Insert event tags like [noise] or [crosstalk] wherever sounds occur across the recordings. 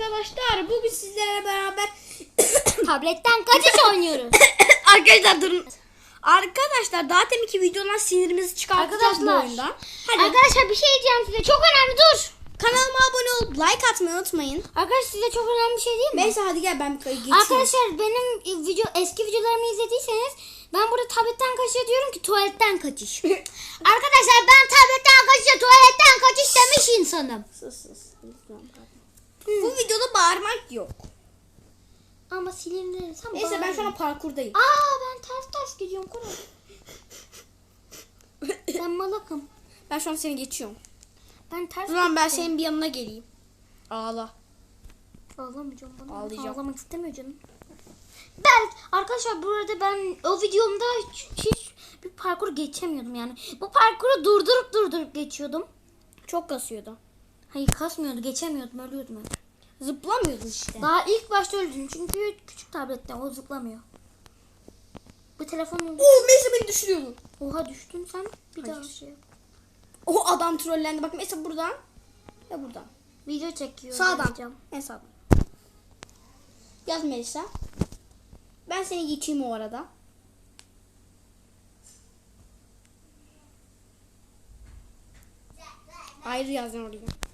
arkadaşlar. Bugün sizlerle beraber [coughs] Tabletten kaçış oynuyoruz. [coughs] arkadaşlar durun. Arkadaşlar daha deminki videodan sinirimizi çıkartacağız bu oyundan. Hadi Arkadaşlar bir şey diyeceğim size. Çok önemli dur. kanalıma abone olup like atmayı unutmayın. Arkadaşlar size çok önemli bir şey değil mi? Neyse hadi gel ben bir geçeyim. Arkadaşlar benim video eski videolarımı izlediyseniz ben burada tabletten kaçış diyorum ki tuvaletten kaçış. [laughs] Arkadaşlar ben tabletten kaçış tuvaletten kaçış demiş insanım. Sus sus. Lütfen. Bu videoda bağırmak yok. Ama silindirirsem Neyse ben şu an parkurdayım. Aa ben ters ters gidiyorum Koray. [laughs] ben malakım. Ben şu an seni geçiyorum. Ben ters Ulan ben gittim. senin bir yanına geleyim. Ağla. Ağlamayacağım bana. Ağlayacağım. Ağlamak istemiyor canım. Ben arkadaşlar burada ben o videomda hiç, hiç bir parkur geçemiyordum yani. Bu parkuru durdurup durdurup geçiyordum. Çok kasıyordu. Hayır kasmıyordu geçemiyordum ölüyordum hep. Zıplamıyordun işte. Daha ilk başta öldüm çünkü küçük tablette o zıplamıyor. Bu telefonun... Oo Messi beni düşürüyordu. Oha düştün sen bir daha Hayır. şey yap. O adam trollendi. Bak mesela buradan ve buradan. Video çekiyor. Sağdan. diyeceğim. En sağdan. Yaz Melisa. Ben seni geçeyim o arada. Ayrı yazın oraya.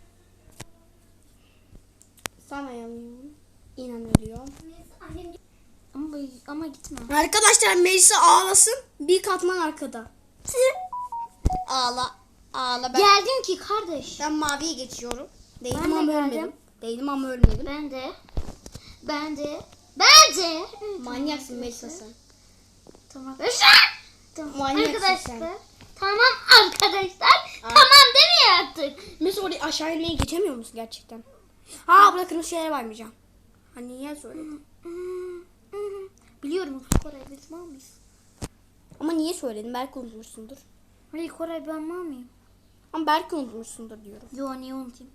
İnanıyorum. Ama, ama gitme. Arkadaşlar Melisa ağlasın. Bir katman arkada. [laughs] Ağla. Ağla. Ben, Geldim ki kardeş. ben maviye geçiyorum. Değdim Ben de ama geldim. ölmedim. Değdim ama ölmedim. Ben de. Ben de. Ben de. Manyaksın Melisa sen. Tamam. Tamam. Manyaksın arkadaşlar. sen. Tamam arkadaşlar. Tamam demiyor artık. Mesela oraya aşağı inmeye geçemiyor musun gerçekten? Ha burada kırmızı şeyler varmayacağım. Hani niye söyledin? Biliyorum Koray biz mal mıyız? Ama niye söyledin? Belki unutmuşsundur. Hayır Koray ben mal mıyım? Ama belki unutmuşsundur diyorum. Yo niye unutayım?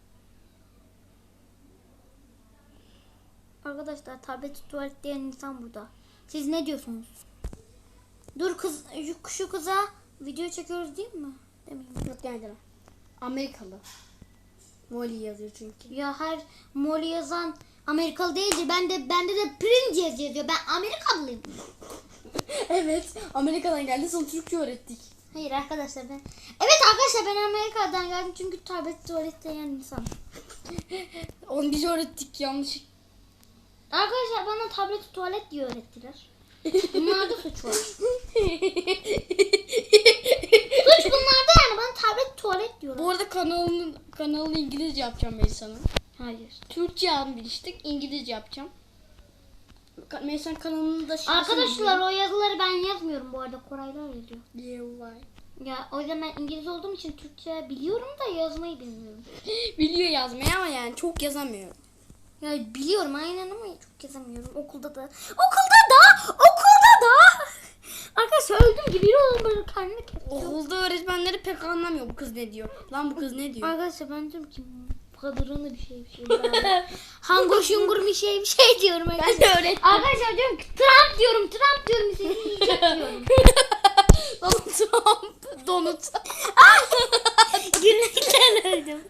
Arkadaşlar tablet tuvalet diyen insan burada. Siz ne diyorsunuz? Dur kız şu, şu kıza video çekiyoruz değil mi? Demeyeyim. Yok geldi. Amerikalı. Molly yazıyor çünkü. Ya her Molly yazan Amerikalı değildir. Ben de bende de Prince yazıyor. Ben Amerikalıyım. [laughs] evet. Amerika'dan geldi sonra Türkçe öğrettik. Hayır arkadaşlar ben. Evet arkadaşlar ben Amerika'dan geldim çünkü tablet yiyen insan. [laughs] Onu biz öğrettik yanlış. Arkadaşlar bana tablet tuvalet diye öğrettiler. [laughs] Bunlarda suç var. Suç bunlarda yani bana tablet tuvalet diyorlar. Bu arada kanalını İngilizce yapacağım Melisa'nın. Hayır. Türkçe yazmıştık. İngilizce yapacağım. Melisa'nın kanalını da Arkadaşlar o yazıları ben yazmıyorum bu arada Koraylar yazıyor. Yeah, why? Ya o yüzden ben İngiliz olduğum için Türkçe biliyorum da yazmayı bilmiyorum. [gasps] Biliyor yazmayı ama yani çok yazamıyor. Ya biliyorum aynen ama çok yazamıyorum. Okulda da. Okulda da! Okulda da! Arkadaşlar öldüm gibi oldum böyle kesiyor. Okulda öğretmenleri pek anlamıyor bu kız ne diyor. Lan bu kız ne diyor? Arkadaşlar ben diyorum ki kadronu bir şey bir şey. [laughs] Hango şungur bir şey bir şey diyorum. Ben de öğrettim. Arkadaşlar diyorum ki Trump diyorum Trump diyorum sizi yiyecek diyorum. [laughs] Donald Trump. Donald. Gülmekten öldüm.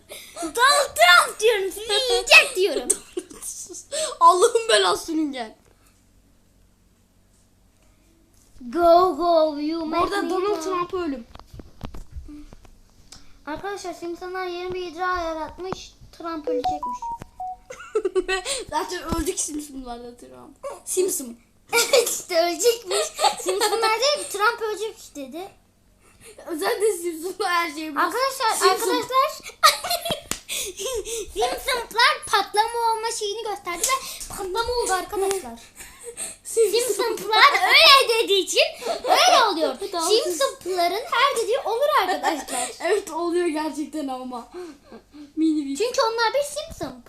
Donald Trump diyorum sizi yiyecek diyorum. Allah'ın belası gel. Go go you make Orada Donald. Trump ölüm. Arkadaşlar Simpsonlar yeni bir icra yaratmış. Trump ölecekmiş. [laughs] Zaten öldük Simpsonlar'da Trump. Simpson. evet [laughs] işte ölecekmiş. Simpsonlar dedi ki Trump ölecek dedi. Zaten Simpson'da her şey bu. Arkadaşlar Simpson. arkadaşlar [laughs] Simpsonlar patlama olma şeyini gösterdi ve patlama oldu arkadaşlar. Simpsonlar öyle dediği için öyle oluyor. [laughs] Tamam. Simpsonların her dediği olur arkadaşlar. [laughs] evet oluyor gerçekten ama. Mini bir. Çünkü onlar bir Simpson.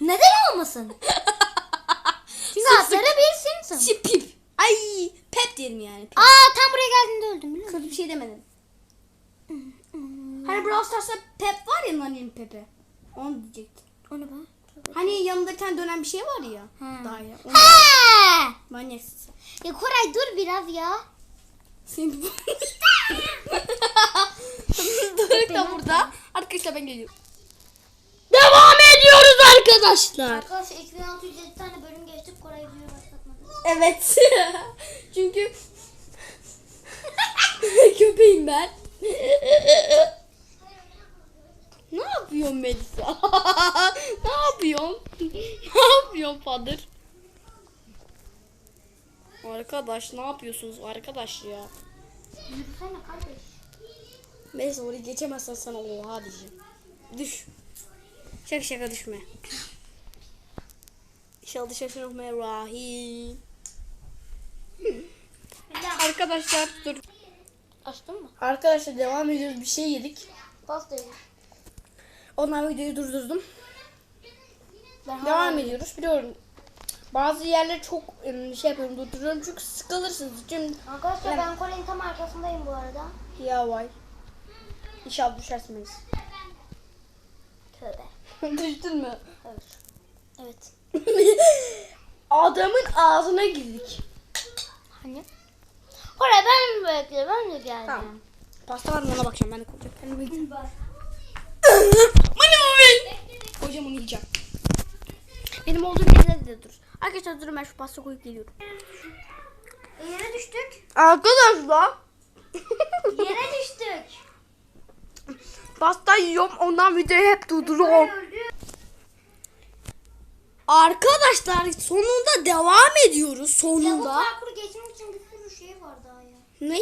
Neden olmasın? [laughs] Çünkü adları bir Simpson. Sipip. Ay pep derim yani. Pep. Aa tam buraya geldiğinde öldüm biliyor musun? Kötü bir şey demedim. Hani Brawl Stars'ta Pep var ya Nani'nin Pep'i. Onu diyecektim. O ne be? Hani yanında tane dönen bir şey var ya. Ha. Daire. Onu manyaksın. Ya Koray dur biraz ya. Senin Doruk [laughs] da burada. Arkadaşlar ben geliyorum. Devam ediyoruz arkadaşlar. arkadaşlar. Arkadaşlar 2607 tane bölüm geçtik. Koray videoyu başlatmadı. Evet. [laughs] Çünkü [laughs] köpeğim ben. Yapıyorsun Melisa? [laughs] ne yapıyorsun? [laughs] ne yapıyorsun Fadır? Arkadaş ne yapıyorsunuz arkadaş ya? Yürüsene kardeş. Melisa orayı geçemezsen sana oha diyeceğim. Düş. Şaka şaka düşme. İnşallah Bismillahirrahmanirrahim. Arkadaşlar dur. Açtın mı? Arkadaşlar devam ediyoruz. Bir şey yedik. Pasta yedim. Ondan videoyu durdurdum. Ben Devam ediyoruz. Biliyorum. Bazı yerleri çok şey yapıyorum durduruyorum çünkü sıkılırsınız. Şimdi Arkadaşlar ben Kore'nin tam arkasındayım bu arada. ya vay. İnşallah düşersiniz. Tövbe. [laughs] Düştün mü? Evet. Evet. [laughs] Adamın ağzına girdik. Hani? Koray ben mi bekle? Ben de geldim. Tamam. Pasta var mı ona bakacağım ben de koyacağım. Bak. Koyacağım onu yiyeceğim. Benim olduğum yerde de dur. Arkadaşlar durun ben şu pasta koyup geliyorum. Yere düştük. Arkadaşlar. Yere düştük. [laughs] pasta yiyorum ondan videoyu hep durduruyorum. Arkadaşlar sonunda devam ediyoruz. Ya bu Sonunda. parkuru geçmek için bir sürü şey var daha ya. Ne?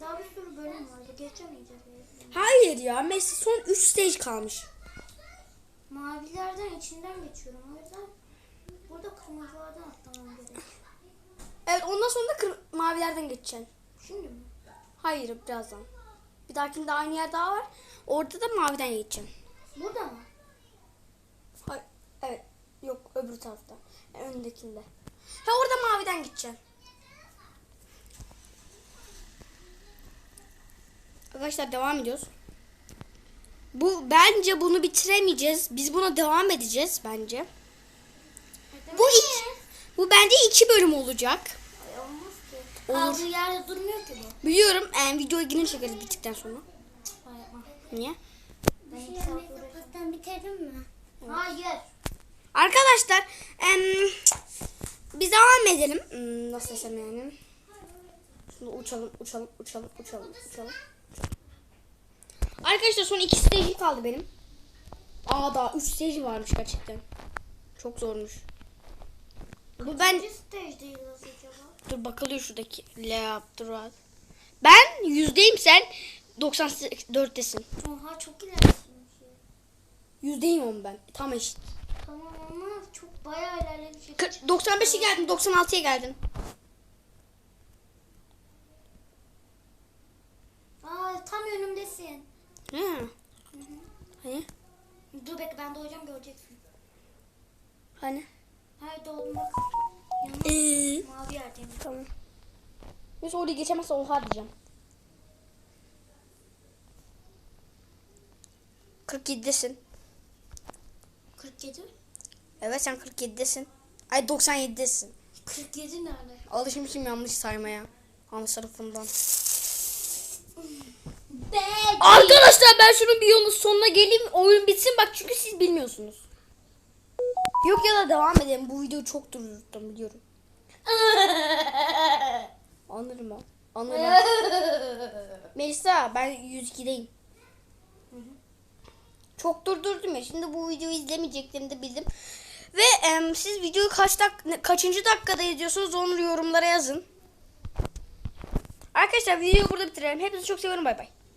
Daha bir sürü bölüm vardı. Geçemeyeceğiz. Hayır ya. Messi son 3 stage kalmış. Mavilerden içinden geçiyorum. O yüzden burada kırmızılardan atlamam gerek. Evet ondan sonra da kır- mavilerden geçeceksin. Şimdi mi? Hayır birazdan. Bir dahakinde aynı yer daha var. Orada da maviden geçeceksin. Burada mı? Hayır. Evet. Yok öbür tarafta. Öndekinde. Ha orada maviden gideceksin. Arkadaşlar devam ediyoruz. Bu bence bunu bitiremeyeceğiz. Biz buna devam edeceğiz bence. Bu iki, bu bence iki bölüm olacak. Ay, olmaz ki. Olur. Yerde durmuyor ki bu. Biliyorum. Yani videoyu yine çekeriz bittikten sonra. Ay. Niye? Ben saat uğraştım. bitirdin mi? Hayır. Arkadaşlar em, biz devam edelim. Hmm, nasıl desem yani. Şimdi uçalım, uçalım, uçalım, uçalım, uçalım. Arkadaşlar son iki stage kaldı benim. Aa daha üç stage varmış gerçekten. Çok zormuş. Bu ben dur bakılıyor şuradaki Leaptrat. Ben yüzdeyim sen 94'tesin. Oha çok ilerlemiş. Yüzdeyim on ben. Tam eşit. Tamam ama çok bayağı ilerlemiş. Kır- 95'e geldim 96'ya geldim. Aa tam önümdesin. He. Hani? Dur bekle ben doğacağım göreceksin. Hani? Hayır doğdum bak. Ee, Yanına mavi yerdeyim. tamam. Neyse orayı geçemezse oha diyeceğim. 47'desin. 47. Evet sen 47'desin. Ay 97'desin. 47 nerede? Alışmışım yanlış saymaya. Tarafından. Be. Arkadaşlar ben şunun bir yolun sonuna geleyim. Oyun bitsin bak çünkü siz bilmiyorsunuz. Yok ya da devam edelim. Bu videoyu çok durdurdum biliyorum. Anlarım o. Anlarım. Melisa ben 102'deyim. Çok durdurdum ya. Şimdi bu videoyu izlemeyeceklerini de bildim. Ve em, siz videoyu kaç dak kaçıncı dakikada izliyorsunuz onu yorumlara yazın. Arkadaşlar videoyu burada bitirelim. Hepinizi çok seviyorum. Bay bay.